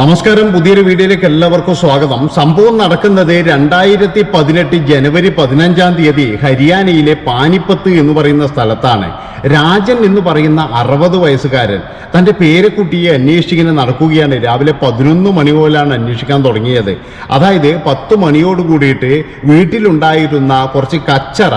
നമസ്കാരം പുതിയൊരു വീഡിയോയിലേക്ക് എല്ലാവർക്കും സ്വാഗതം. സംഭവം നടക്കുന്നത് രണ്ടായിരത്തി പതിനെട്ട് ജനുവരി പതിനഞ്ചാം തീയതി ഹരിയാനയിലെ പാനിപ്പത്ത് എന്ന് പറയുന്ന സ്ഥലത്താണ്. രാജൻ എന്ന് പറയുന്ന അറുപത് വയസ്സുകാരൻ തന്റെ പേരക്കുട്ടിയെ അന്വേഷിച്ചിങ്ങനെ നടക്കുകയാണ്. രാവിലെ പതിനൊന്ന് മണി പോലാണ് അന്വേഷിക്കാൻ തുടങ്ങിയത്. അതായത് പത്ത് മണിയോട് കൂടിയിട്ട് വീട്ടിലുണ്ടായിരുന്ന കുറച്ച് കച്ചറ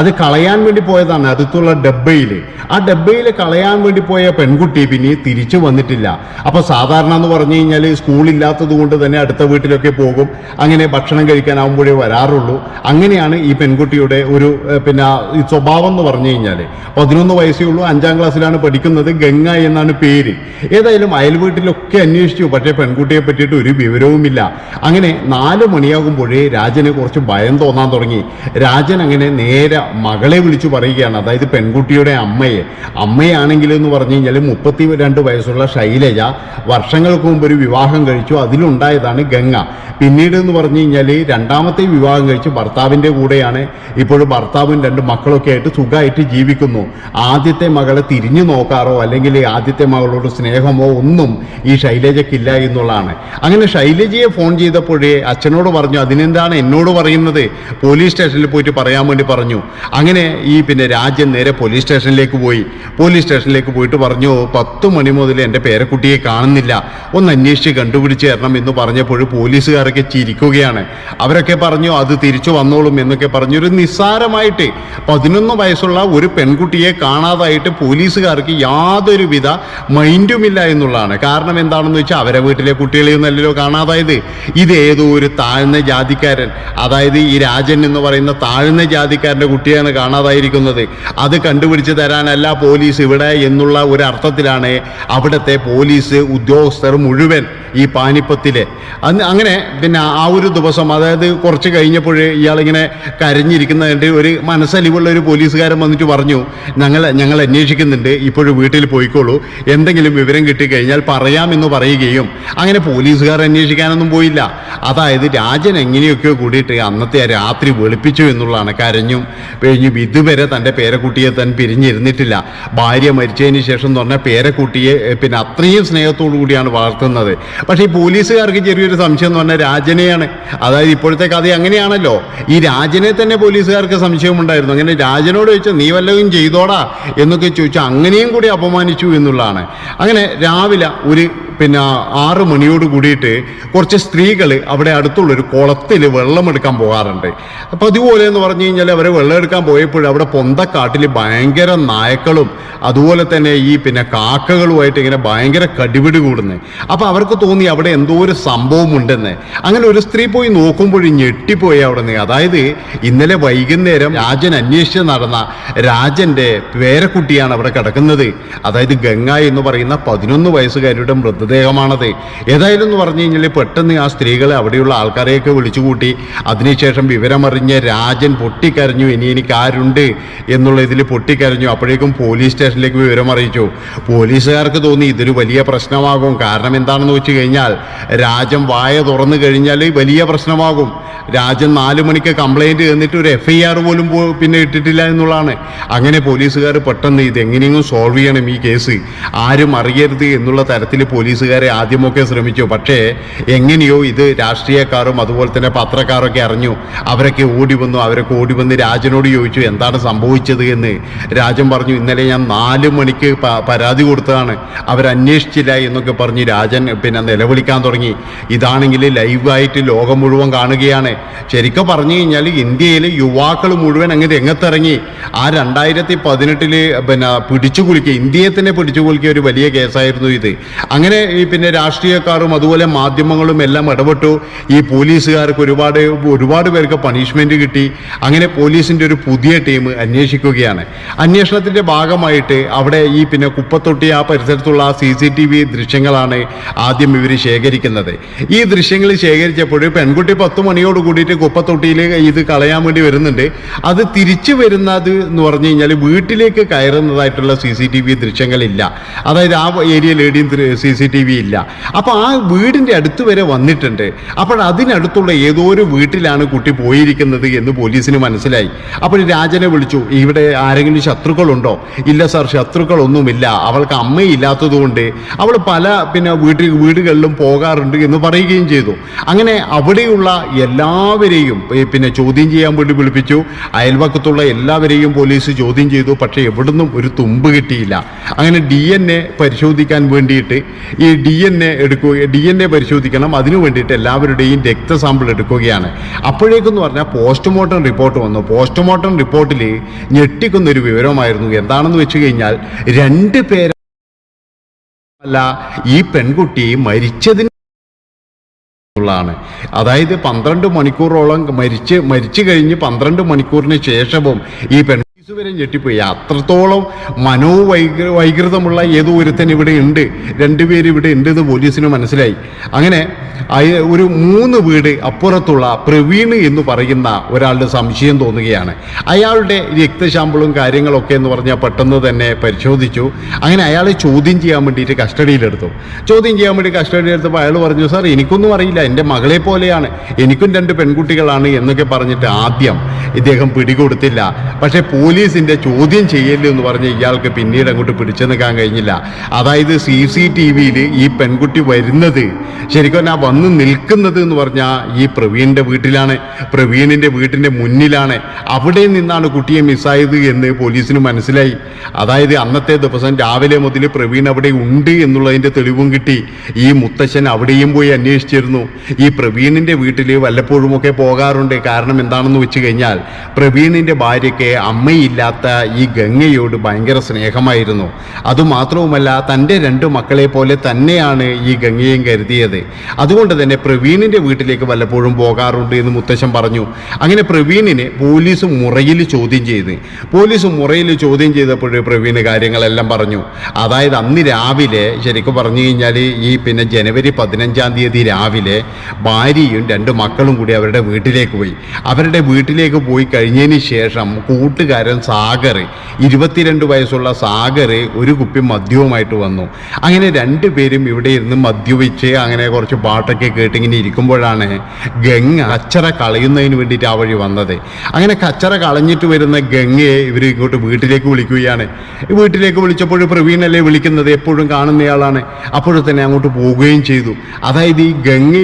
അത് കളയാൻ വേണ്ടി പോയതാണ്. അടുത്തുള്ള ഡബ്ബയിൽ ആ ഡബ്ബയിൽ കളയാൻ വേണ്ടി പോയ പെൺകുട്ടി പിന്നെ തിരിച്ചു വന്നിട്ടില്ല. അപ്പോൾ സാധാരണ എന്ന് പറഞ്ഞു കഴിഞ്ഞാൽ സ്കൂളില്ലാത്തത് കൊണ്ട് തന്നെ അടുത്ത വീട്ടിലൊക്കെ പോകും. അങ്ങനെ ഭക്ഷണം കഴിക്കാനാവുമ്പോഴേ വരാറുള്ളൂ. അങ്ങനെയാണ് ഈ പെൺകുട്ടിയുടെ ഒരു പിന്നെ സ്വഭാവം എന്ന് പറഞ്ഞു കഴിഞ്ഞാൽ പതിനൊന്ന് വയസ്സേ ഉള്ളൂ അഞ്ചാം ക്ലാസ്സിലാണ് പഠിക്കുന്നത് ഗംഗ എന്നാണ് പേര്. ഏതായാലും അയൽ വീട്ടിലൊക്കെ അന്വേഷിച്ചു പക്ഷേ പെൺകുട്ടിയെ പറ്റിയിട്ട് ഒരു വിവരവുമില്ല. അങ്ങനെ നാല് മണിയാകുമ്പോഴേ രാജന് കുറച്ച് ഭയം തോന്നാൻ തുടങ്ങി. രാജൻ അങ്ങനെ നേരെ മകളെ വിളിച്ചു പറയുകയാണ് അതായത് പെൺകുട്ടിയുടെ അമ്മയെ. അമ്മയാണെങ്കിൽ എന്ന് പറഞ്ഞു കഴിഞ്ഞാൽ മുപ്പത്തി രണ്ട് വയസ്സുള്ള ശൈലജ വർഷങ്ങൾക്ക് മുമ്പ് ഒരു വിവാഹം കഴിച്ചു. അതിലുണ്ടായതാണ് ഗംഗ. പിന്നീട് എന്ന് പറഞ്ഞു കഴിഞ്ഞാൽ രണ്ടാമത്തെ വിവാഹം കഴിച്ച് ഭർത്താവിന്റെ കൂടെയാണ്. ഇപ്പോഴും ഭർത്താവും രണ്ട് മക്കളൊക്കെ ആയിട്ട് സുഖമായിട്ട് ജീവിക്കുന്നു. ആദ്യത്തെ മകളെ തിരിഞ്ഞു നോക്കാറോ അല്ലെങ്കിൽ ആദ്യത്തെ മകളോട് സ്നേഹമോ ഒന്നും ഈ ശൈലജയ്ക്കില്ല എന്നുള്ളതാണ്. അങ്ങനെ ശൈലജയെ ഫോൺ ചെയ്തപ്പോഴേ അച്ഛനോട് പറഞ്ഞു അതിനെന്താണ് എന്നോട് പറയുന്നത്? പോലീസ് സ്റ്റേഷനിൽ പോയിട്ട് പറയാൻ വേണ്ടി പറഞ്ഞു. അങ്ങനെ ഈ പിന്നെ രാജ്യം നേരെ പോലീസ് സ്റ്റേഷനിലേക്ക് പോയി. പോലീസ് സ്റ്റേഷനിലേക്ക് പോയിട്ട് പറഞ്ഞു പത്ത് മണി മുതൽ എന്റെ പേരക്കുട്ടിയെ കാണുന്നില്ല. ഒന്ന് അന്വേഷിച്ച് കണ്ടുപിടിച്ച് തരണം എന്ന് പറഞ്ഞപ്പോൾ പോലീസുകാരൊക്കെ ചിരിക്കുകയാണ്. അവരൊക്കെ പറഞ്ഞു അത് തിരിച്ചു വന്നോളും എന്നൊക്കെ പറഞ്ഞൊരു നിസ്സാരമായിട്ട് പതിനൊന്ന് വയസ്സുള്ള ഒരു പെൺകുട്ടിയെ കാണാതായിട്ട് പോലീസുകാർക്ക് യാതൊരുവിധ മൈൻഡുമില്ല എന്നുള്ളതാണ്. കാരണം എന്താണെന്ന് വെച്ചാൽ അവരെ വീട്ടിലെ കുട്ടികളെയൊന്നല്ലല്ലോ കാണാതായത്. ഇത് ഏതോ ഒരു താഴ്ന്ന ജാതിക്കാരൻ അതായത് ഈ രാജൻ എന്ന് പറയുന്ന താഴ്ന്ന ജാതിക്കാരന്റെ കുട്ടിയാണ് കാണാതായിരിക്കുന്നത്. അത് കണ്ടുപിടിച്ച് തരാനല്ല പോലീസ് ഇവിടെ എന്നുള്ള ഒരു അർത്ഥത്തിലാണ് അവിടുത്തെ പോലീസ് ഉദ്യോഗസ്ഥർ മുഴുവൻ ഈ പാനിപ്പത്തിലെ. അന്ന് അങ്ങനെ പിന്നെ ആ ഒരു ദിവസം അതായത് കുറച്ച് കഴിഞ്ഞപ്പോൾ ഇയാളിങ്ങനെ കരഞ്ഞിരിക്കുന്നതിന്റെ ഒരു മനസ്സലിവുള്ള ഒരു പോലീസുകാരൻ വന്നിട്ട് പറഞ്ഞു ഞങ്ങൾ ഞങ്ങൾ അന്വേഷിക്കുന്നുണ്ട് ഇപ്പോഴും വീട്ടിൽ പോയിക്കോളൂ. എന്തെങ്കിലും വിവരം കിട്ടിക്കഴിഞ്ഞാൽ പറയാമെന്ന് പറയുകയും അങ്ങനെ പോലീസുകാർ അന്വേഷിക്കാനൊന്നും പോയില്ല. അതായത് രാജൻ എങ്ങനെയൊക്കെയോ കൂടിയിട്ട് അന്നത്തെ രാത്രി വെളുപ്പിച്ചു എന്നുള്ളതാണ് കരഞ്ഞും കഴിഞ്ഞും ഇതുവരെ തന്റെ പേരക്കുട്ടിയെ തൻ പിരിഞ്ഞിരുന്നിട്ടില്ല. ഭാര്യ മരിച്ചതിന് ശേഷം എന്ന് പറഞ്ഞാൽ പേരക്കുട്ടിയെ പിന്നെ അത്രയും സ്നേഹത്തോടു കൂടിയാണ് വളർത്തുന്നത്. പക്ഷേ ഈ പോലീസുകാർക്ക് ചെറിയൊരു സംശയം എന്ന് പറഞ്ഞാൽ രാജനെയാണ്. അതായത് ഇപ്പോഴത്തെ കഥ അങ്ങനെയാണല്ലോ. ഈ രാജനെ തന്നെ പോലീസുകാർക്ക് സംശയമുണ്ടായിരുന്നു. അങ്ങനെ രാജനോട് ചോദിച്ചാൽ നീ വല്ലതും ചെയ്തോടാ? എന്നൊക്കെ ചോദിച്ചാൽ അങ്ങനെയും കൂടി അപമാനിച്ചു എന്നുള്ളതാണ്. അങ്ങനെ രാവിലെ ഒരു പിന്നെ ആറ് മണിയോട് കൂടിയിട്ട് കുറച്ച് സ്ത്രീകൾ അവിടെ അടുത്തുള്ളൊരു കുളത്തിൽ വെള്ളമെടുക്കാൻ പോകാറുണ്ട്. അപ്പം അതുപോലെ എന്ന് പറഞ്ഞു കഴിഞ്ഞാൽ അവർ വെള്ളം എടുക്കാൻ പോയപ്പോൾ അവിടെ പൊന്തക്കാട്ടിൽ ഭയങ്കര നായക്കളും അതുപോലെ തന്നെ ഈ പിന്നെ കാക്കകളുമായിട്ട് ഇങ്ങനെ ഭയങ്കര കടിപിടി കൂടുന്നത് അപ്പോൾ അവർക്ക് തോന്നി അവിടെ എന്തോ ഒരു സംഭവം ഉണ്ടെന്ന് അങ്ങനെ ഒരു സ്ത്രീ പോയി നോക്കുമ്പോൾ ഞെട്ടിപ്പോയി അവിടെ നിന്ന് അതായത് ഇന്നലെ വൈകുന്നേരം രാജൻ അന്വേഷിച്ച് നടന്ന രാജന്റെ പേരക്കുട്ടിയാണ് അവിടെ കിടക്കുന്നത്. അതായത് ഗംഗ എന്ന് പറയുന്ന പതിനൊന്ന് വയസ്സുകാരിയുടെ മൃതദേഹമാണത് ഏതായാലും എന്ന് പറഞ്ഞു കഴിഞ്ഞാൽ പെട്ടെന്ന് ആ സ്ത്രീകളെ അവിടെയുള്ള ആൾക്കാരെയൊക്കെ വിളിച്ചുകൂട്ടി. അതിനുശേഷം വിവരമറിഞ്ഞ രാജൻ പൊട്ടിക്കരഞ്ഞു ഇനി എനിക്ക് ആരുണ്ട്? എന്നുള്ള ഇതിൽ പൊട്ടിക്കരഞ്ഞു. അപ്പോഴേക്കും പോലീസ് സ്റ്റേഷനിലേക്ക് വിവരം അറിയിച്ചു പോലീസുകാർക്ക് തോന്നി ഇതൊരു വലിയ പ്രശ്നമാകും. കാരണം എന്താണെന്ന് വെച്ച് കഴിഞ്ഞാൽ രാജൻ വായ തുറന്നു കഴിഞ്ഞാൽ വലിയ പ്രശ്നമാകും. രാജൻ നാല് മണിക്ക് കംപ്ലൈന്റ് തന്നിട്ട് ഒരു എഫ് ഐ ആർ പോലും പിന്നെ ഇട്ടിട്ടില്ല എന്നുള്ളതാണ്. അങ്ങനെ പോലീസുകാർ പെട്ടെന്ന് ഇത് എങ്ങനെയെങ്കിലും സോൾവ് ചെയ്യണം ഈ കേസ്. ആരും അറിയരുത് എന്നുള്ള തരത്തിൽ പോലീസുകാരെ ആദ്യമൊക്കെ ശ്രമിച്ചു. പക്ഷേ എങ്ങനെയോ ഇത് രാഷ്ട്രീയക്കാരും അതുപോലെ തന്നെ പത്രക്കാരൊക്കെ അറിഞ്ഞു. അവരൊക്കെ ഓടി വന്നു. അവരൊക്കെ ഓടി വന്ന് രാജനോട് ചോദിച്ചു എന്താണ് സംഭവിച്ചത് എന്ന്? രാജൻ പറഞ്ഞു ഇന്നലെ ഞാൻ നാല് മണിക്ക് പരാതി കൊടുത്തതാണ്. അവരന്വേഷിച്ചില്ല എന്നൊക്കെ പറഞ്ഞ് രാജൻ പിന്നെ നിലവിളിക്കാൻ തുടങ്ങി. ഇതാണെങ്കിൽ ലൈവായിട്ട് ലോകം മുഴുവൻ കാണുകയാണ്. ശരിക്കും പറഞ്ഞു കഴിഞ്ഞാൽ ഇന്ത്യയിലെ യുവാക്കൾ മുഴുവൻ അങ്ങ് രംഗത്തിറങ്ങി. ആ രണ്ടായിരത്തി പതിനെട്ടിൽ പിന്നെ പിടിച്ചു കുലുക്കിയ ഇന്ത്യയെ തന്നെ പിടിച്ചു കുലുക്കിയ ഒരു വലിയ കേസായിരുന്നു ഇത്. അങ്ങനെ പിന്നെ രാഷ്ട്രീയക്കാരും അതുപോലെ മാധ്യമങ്ങളും എല്ലാം ഇടപെട്ടു. ഈ പോലീസുകാർക്ക് ഒരുപാട് ഒരുപാട് പേർക്ക് പണിഷ്മെന്റ് കിട്ടി. അങ്ങനെ പോലീസിന്റെ ഒരു പുതിയ ടീം അന്വേഷിക്കുകയാണ്. അന്വേഷണത്തിന്റെ ഭാഗമായിട്ട് അവിടെ ഈ പിന്നെ കുപ്പത്തൊട്ടി ആ പരിസരത്തുള്ള ആ സി സി ടി വി ദൃശ്യങ്ങളാണ് ആദ്യം ഇവർ ശേഖരിക്കുന്നത്. ഈ ദൃശ്യങ്ങൾ ശേഖരിച്ചപ്പോൾ പെൺകുട്ടി പത്ത് മണിയോട് കൂടിയിട്ട് കുപ്പത്തൊട്ടിയിൽ ഇത് കളയാൻ വേണ്ടി വരുന്നുണ്ട്. അത് തിരിച്ചു വരുന്നത് എന്ന് പറഞ്ഞു കഴിഞ്ഞാൽ വീട്ടിലേക്ക് കയറുന്നതായിട്ടുള്ള സി സി ടി വി ദൃശ്യങ്ങളില്ല. അതായത് ആ ഏരിയയിൽ എവിടെയും C C T T V ഇല്ല. അപ്പോൾ ആ വീടിന്റെ അടുത്ത് വരെ വന്നിട്ടുണ്ട്. അപ്പോൾ അതിനടുത്തുള്ള ഏതോ ഒരു വീട്ടിലാണ് കുട്ടി പോയിരിക്കുന്നത് എന്ന് പോലീസിന് മനസ്സിലായി. അപ്പോൾ രാജനെ വിളിച്ചു ഇവിടെ ആരെങ്കിലും ശത്രുക്കളുണ്ടോ? ഇല്ല സാർ ശത്രുക്കളൊന്നുമില്ല. അവൾക്ക് അമ്മയില്ലാത്തതുകൊണ്ട് അവൾ പല പിന്നെ വീട്ടിൽ വീടുകളിലും പോകാറുണ്ട് എന്ന് പറയുകയും ചെയ്തു. അങ്ങനെ അവിടെയുള്ള എല്ലാവരെയും പിന്നെ ചോദ്യം ചെയ്യാൻ വേണ്ടി വിളിപ്പിച്ചു. അയൽവക്കത്തുള്ള എല്ലാവരെയും പോലീസ് ചോദ്യം ചെയ്തു. പക്ഷേ എവിടുന്നും ഒരു തുമ്പ് കിട്ടിയില്ല. അങ്ങനെ ഡി എൻ എ പരിശോധിക്കാൻ വേണ്ടിയിട്ട് ഈ ഡി എൻ എ എടുക്കുക ഡി എൻ എ പരിശോധിക്കണം. അതിനു വേണ്ടിയിട്ട് എല്ലാവരുടെയും രക്തസാമ്പിൾ എടുക്കുകയാണ്. അപ്പോഴേക്കെന്ന് പറഞ്ഞാൽ പോസ്റ്റ്മോർട്ടം റിപ്പോർട്ട് വന്നു. പോസ്റ്റ്മോർട്ടം റിപ്പോർട്ടിൽ ഞെട്ടിക്കുന്നൊരു വിവരമായിരുന്നു. എന്താണെന്ന് വെച്ച് കഴിഞ്ഞാൽ രണ്ട് പേര അല്ല ഈ പെൺകുട്ടി മരിച്ചതിന് ാണ് അതായത് പന്ത്രണ്ട് മണിക്കൂറോളം മരിച്ച് മരിച്ചു കഴിഞ്ഞ് പന്ത്രണ്ട് മണിക്കൂറിന് ശേഷവും ഈ പെൺ വരെ ഞെട്ടിപ്പോയി. അത്രത്തോളം മനോവൈകൃ വൈകൃതമുള്ള ഏതോ ഒരുത്തൻ ഇവിടെ ഉണ്ട്. രണ്ടുപേര് ഇവിടെ ഉണ്ട് എന്ന് പോലീസിന് മനസ്സിലായി. അങ്ങനെ ഒരു മൂന്ന് വീട് അപ്പുറത്തുള്ള പ്രവീൺ എന്ന് പറയുന്ന ഒരാളുടെ സംശയം തോന്നുകയാണ്. അയാളുടെ രക്തശാമ്പിളും കാര്യങ്ങളൊക്കെ എന്ന് പറഞ്ഞാൽ പെട്ടെന്ന് തന്നെ പരിശോധിച്ചു. അങ്ങനെ അയാളെ ചോദ്യം ചെയ്യാൻ വേണ്ടിയിട്ട് കസ്റ്റഡിയിലെടുത്തു. ചോദ്യം ചെയ്യാൻ വേണ്ടി കസ്റ്റഡിയിലെടുത്തപ്പോൾ അയാൾ പറഞ്ഞു സാർ എനിക്കൊന്നും അറിയില്ല. എന്റെ മകളെ പോലെയാണ്. എനിക്കും രണ്ട് പെൺകുട്ടികളാണ് എന്നൊക്കെ പറഞ്ഞിട്ട് ആദ്യം ഇദ്ദേഹം പിടികൊടുത്തില്ല. പക്ഷേ പോലീസിന്റെ ചോദ്യം ചെയ്യൽ എന്ന് പറഞ്ഞ് ഇയാൾക്ക് പിന്നീട് അങ്ങോട്ട് പിടിച്ചു നിൽക്കാൻ കഴിഞ്ഞില്ല. അതായത് സി സി ടി വിയിൽ ഈ പെൺകുട്ടി വരുന്നത് ശരിക്കും പറഞ്ഞാൽ വന്ന് നിൽക്കുന്നത് എന്ന് പറഞ്ഞാൽ ഈ പ്രവീണിന്റെ വീട്ടിലാണ്. പ്രവീണിന്റെ വീട്ടിന്റെ മുന്നിലാണ്. അവിടെ നിന്നാണ് കുട്ടിയെ മിസ്സായത് എന്ന് പോലീസിന് മനസ്സിലായി. അതായത് അന്നത്തെ ദിവസം രാവിലെ മുതൽ പ്രവീൺ അവിടെ ഉണ്ട് എന്നുള്ളതിന്റെ തെളിവും കിട്ടി. ഈ മുത്തശ്ശൻ അവിടെയും പോയി അന്വേഷിച്ചിരുന്നു. ഈ പ്രവീണിന്റെ വീട്ടിൽ വല്ലപ്പോഴുമൊക്കെ പോകാറുണ്ട്. കാരണം എന്താണെന്ന് വെച്ച് കഴിഞ്ഞാൽ പ്രവീണിന്റെ ഭാര്യയ്ക്ക് അമ്മയില്ലാത്ത ഈ ഗംഗയോട് ഭയങ്കര സ്നേഹമായിരുന്നു. അതുമാത്രവുമല്ല തന്റെ രണ്ട് മക്കളെ പോലെ തന്നെയാണ് ഈ ഗംഗയും കരുതിയത്. അതുകൊണ്ട് തന്നെ പ്രവീണിന്റെ വീട്ടിലേക്ക് വല്ലപ്പോഴും പോകാറുണ്ട് എന്ന് മുത്തശ്ശൻ പറഞ്ഞു. അങ്ങനെ പ്രവീണിനെ പോലീസ് മുറയിൽ ചോദ്യം ചെയ്ത്. പോലീസ് മുറയിൽ ചോദ്യം ചെയ്തപ്പോൾ പ്രവീണ് കാര്യങ്ങളെല്ലാം പറഞ്ഞു. അതായത് അന്ന് രാവിലെ ശരിക്കും പറഞ്ഞു കഴിഞ്ഞാൽ ഈ പിന്നെ ജനുവരി പതിനഞ്ചാം തീയതി രാവിലെ ഭാര്യയും രണ്ട് മക്കളും കൂടി അവരുടെ വീട്ടിലേക്ക് പോയി. അവരുടെ വീട്ടിലേക്ക് പോയി കഴിഞ്ഞതിന് ശേഷം കൂട്ടുകാരൻ സാഗർ ഇരുപത്തിരണ്ട് വയസ്സുള്ള സാഗർ ഒരു കുപ്പി മദ്യവുമായിട്ട് വന്നു. അങ്ങനെ രണ്ടുപേരും ഇവിടെ ഇരുന്ന് മദ്യപിച്ച് അങ്ങനെ കുറച്ച് പാട്ടൊക്കെ കേട്ടിങ്ങനെ ഇരിക്കുമ്പോഴാണ് ഗംഗ കച്ചറ കളയുന്നതിന് വേണ്ടിയിട്ട് ആ വഴി വന്നത്. അങ്ങനെ കച്ചറ കളഞ്ഞിട്ട് വരുന്ന ഗംഗയെ ഇവർ ഇങ്ങോട്ട് വീട്ടിലേക്ക് വിളിക്കുകയാണ്. വീട്ടിലേക്ക് വിളിച്ചപ്പോൾ പ്രവീണല്ലേ വിളിക്കുന്നത്? എപ്പോഴും കാണുന്നയാളാണ്. അപ്പോഴും തന്നെ അങ്ങോട്ട് പോവുകയും ചെയ്തു. അതായത് ഈ ഗംഗ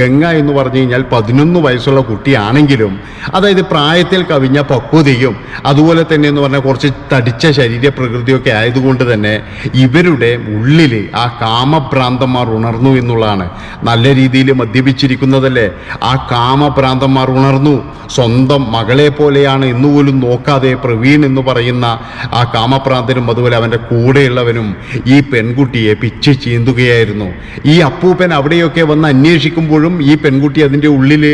ഗംഗ എന്ന് പറഞ്ഞു കഴിഞ്ഞാൽ പതിനൊന്ന് വയസ്സുള്ള കുട്ടിയാണെങ്കിലും അതായത് പ്രായത്തിൽ കവിഞ്ഞ പക്വതയും അതുപോലെ തന്നെ എന്ന് പറഞ്ഞാൽ കുറച്ച് തടിച്ച ശരീര പ്രകൃതിയൊക്കെ ആയതുകൊണ്ട് തന്നെ ഇവരുടെ ഉള്ളിൽ ആ കാമഭ്രാന്തന്മാർ ഉണർന്നു എന്നുള്ളതാണ് നല്ല രീതിയിൽ മദ്യപിച്ചിരിക്കുന്നതല്ലേ? ആ കാമഭ്രാന്തന്മാർ ഉണർന്നു. സ്വന്തം മകളെ പോലെയാണ് ഇന്നുപോലും നോക്കാതെ പ്രവീൺ എന്ന് പറയുന്ന ആ കാമപ്രാന്തനും അതുപോലെ അവന്റെ കൂടെയുള്ളവനും ഈ പെൺകുട്ടിയെ പിച്ച് ചീന്തുകയായിരുന്നു. ഈ അപ്പൂപ്പൻ അവിടെയൊക്കെ വന്ന് അന്വേഷിക്കുമ്പോഴും ഈ പെൺകുട്ടി അതിന്റെ ഉള്ളിൽ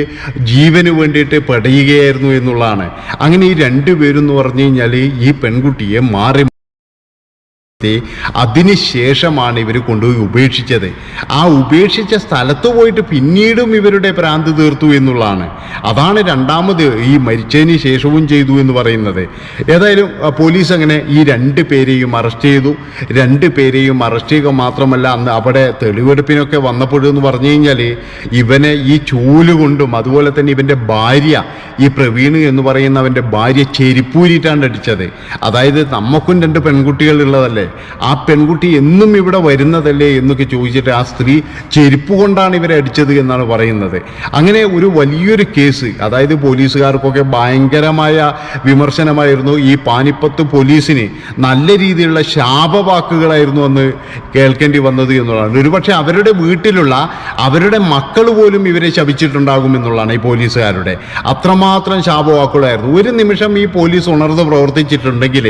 ജീവന് വേണ്ടിയിട്ട് പടയുകയായിരുന്നു എന്നുള്ളതാണ്. അങ്ങനെ ഈ രണ്ടുപേരും എന്ന് പറഞ്ഞു കഴിഞ്ഞാൽ ഈ പെൺകുട്ടിയെ മാറി അതിനുശേഷമാണ് ഇവർ കൊണ്ടുപോയി ഉപേക്ഷിച്ചത്. ആ ഉപേക്ഷിച്ച സ്ഥലത്ത് പോയിട്ട് പിന്നീടും ഇവരുടെ ഭ്രാന്ത് തീർത്തു എന്നുള്ളതാണ്. അതാണ് രണ്ടാമത് ഈ മരിച്ചതിന് ശേഷവും ചെയ്തു എന്ന് പറയുന്നത്. ഏതായാലും പോലീസ് അങ്ങനെ ഈ രണ്ട് പേരെയും അറസ്റ്റ് ചെയ്തു. രണ്ട് പേരെയും അറസ്റ്റ് ചെയ്യുക മാത്രമല്ല അന്ന് അവിടെ തെളിവെടുപ്പിനൊക്കെ വന്നപ്പോഴെന്ന് പറഞ്ഞു കഴിഞ്ഞാൽ ഇവനെ ഈ ചൂൽ കൊണ്ടും അതുപോലെ തന്നെ ഇവന്റെ ഭാര്യ ഈ പ്രവീൺ എന്ന് പറയുന്നവന്റെ ഭാര്യ ചെരിപ്പൂരിട്ടാണ് അടിച്ചത്. അതായത് നമുക്കും രണ്ട് പെൺകുട്ടികൾ ഉള്ളതല്ലേ? ആ പെൺകുട്ടി എന്നും ഇവിടെ വരുന്നതല്ലേ എന്നൊക്കെ ചോദിച്ചിട്ട് ആ സ്ത്രീ ചെരുപ്പ് കൊണ്ടാണ് ഇവരെ അടിച്ചത് എന്നാണ് പറയുന്നത്. അങ്ങനെ ഒരു വലിയൊരു കേസ് അതായത് പോലീസുകാർക്കൊക്കെ ഭയങ്കരമായ വിമർശനമായിരുന്നു ഈ പാനിപ്പത്ത് പോലീസിന്. നല്ല രീതിയിലുള്ള ശാപവാക്കുകളായിരുന്നു അന്ന് കേൾക്കേണ്ടി വന്നത് എന്നുള്ളതാണ്. ഒരുപക്ഷെ അവരുടെ വീട്ടിലുള്ള അവരുടെ മക്കൾ പോലും ഇവരെ ശപിച്ചിട്ടുണ്ടാകും എന്നുള്ളതാണ് ഈ പോലീസുകാരുടെ. അത്രമാത്രം ശാപവാക്കുകളായിരുന്നു. ഒരു നിമിഷം ഈ പോലീസ് ഉണർന്ന് പ്രവർത്തിച്ചിട്ടുണ്ടെങ്കിൽ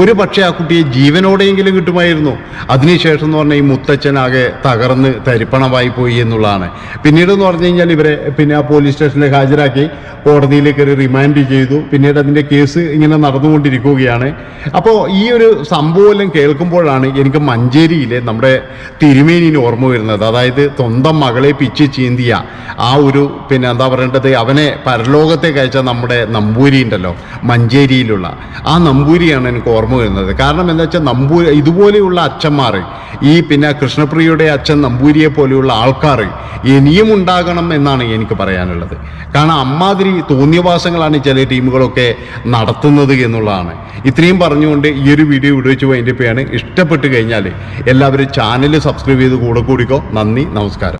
ഒരു പക്ഷേ ആ കുട്ടിയെ ജീവനോടെയെങ്കിലും കിട്ടുമായിരുന്നു. അതിനുശേഷം എന്ന് പറഞ്ഞാൽ ഈ മുത്തച്ഛനാകെ തകർന്ന് തരിപ്പണമായി പോയി എന്നുള്ളതാണ്. പിന്നീട് എന്ന് പറഞ്ഞു കഴിഞ്ഞാൽ ഇവരെ പിന്നെ ആ പോലീസ് സ്റ്റേഷനിൽ ഹാജരാക്കി കോടതിയിലേക്ക് ഒരു റിമാൻഡ് ചെയ്തു. പിന്നീട് അതിന്റെ കേസ് ഇങ്ങനെ നടന്നുകൊണ്ടിരിക്കുകയാണ്. അപ്പോൾ ഈ ഒരു സംഭവമെല്ലാം കേൾക്കുമ്പോഴാണ് എനിക്ക് മഞ്ചേരിയിലെ നമ്മുടെ തിരുമേനിന് ഓർമ്മ വരുന്നത്. അതായത് സ്വന്തം മകളെ പിച്ച് ചീന്തിയ ആ ഒരു പിന്നെ എന്താ പറയേണ്ടത്? അവനെ പരലോകത്തേക്ക് അയച്ച നമ്മുടെ നമ്പൂരി ഉണ്ടല്ലോ മഞ്ചേരിയിലുള്ള. ആ നമ്പൂരിയാണ് എനിക്ക് ഓർമ്മ വരുന്നത്. കാരണം എന്താ വെച്ചാൽ നമ്പൂ ഇതുപോലെയുള്ള അച്ഛന്മാർ ഈ പിന്നെ കൃഷ്ണപ്രിയയുടെ അച്ഛൻ നമ്പൂരിയെ പോലെയുള്ള ആൾക്കാർ ഇനിയും ഉണ്ടാകണം എന്നാണ് എനിക്ക് പറയാനുള്ളത്. കാരണം അമ്മാതിരി തോന്നിയവാസങ്ങളാണ് ചില ടീമുകളൊക്കെ നടത്തുന്നത് എന്നുള്ളതാണ്. ഇത്രയും പറഞ്ഞുകൊണ്ട് ഈ ഒരു വീഡിയോ ഇവിടെ വെച്ച് വൈൻഡപ്പ് ഇഷ്ടപ്പെട്ട് കഴിഞ്ഞാൽ എല്ലാവരും ചാനൽ സബ്സ്ക്രൈബ് ചെയ്ത് കൂടെ കൂടിക്കോ. നന്ദി നമസ്കാരം.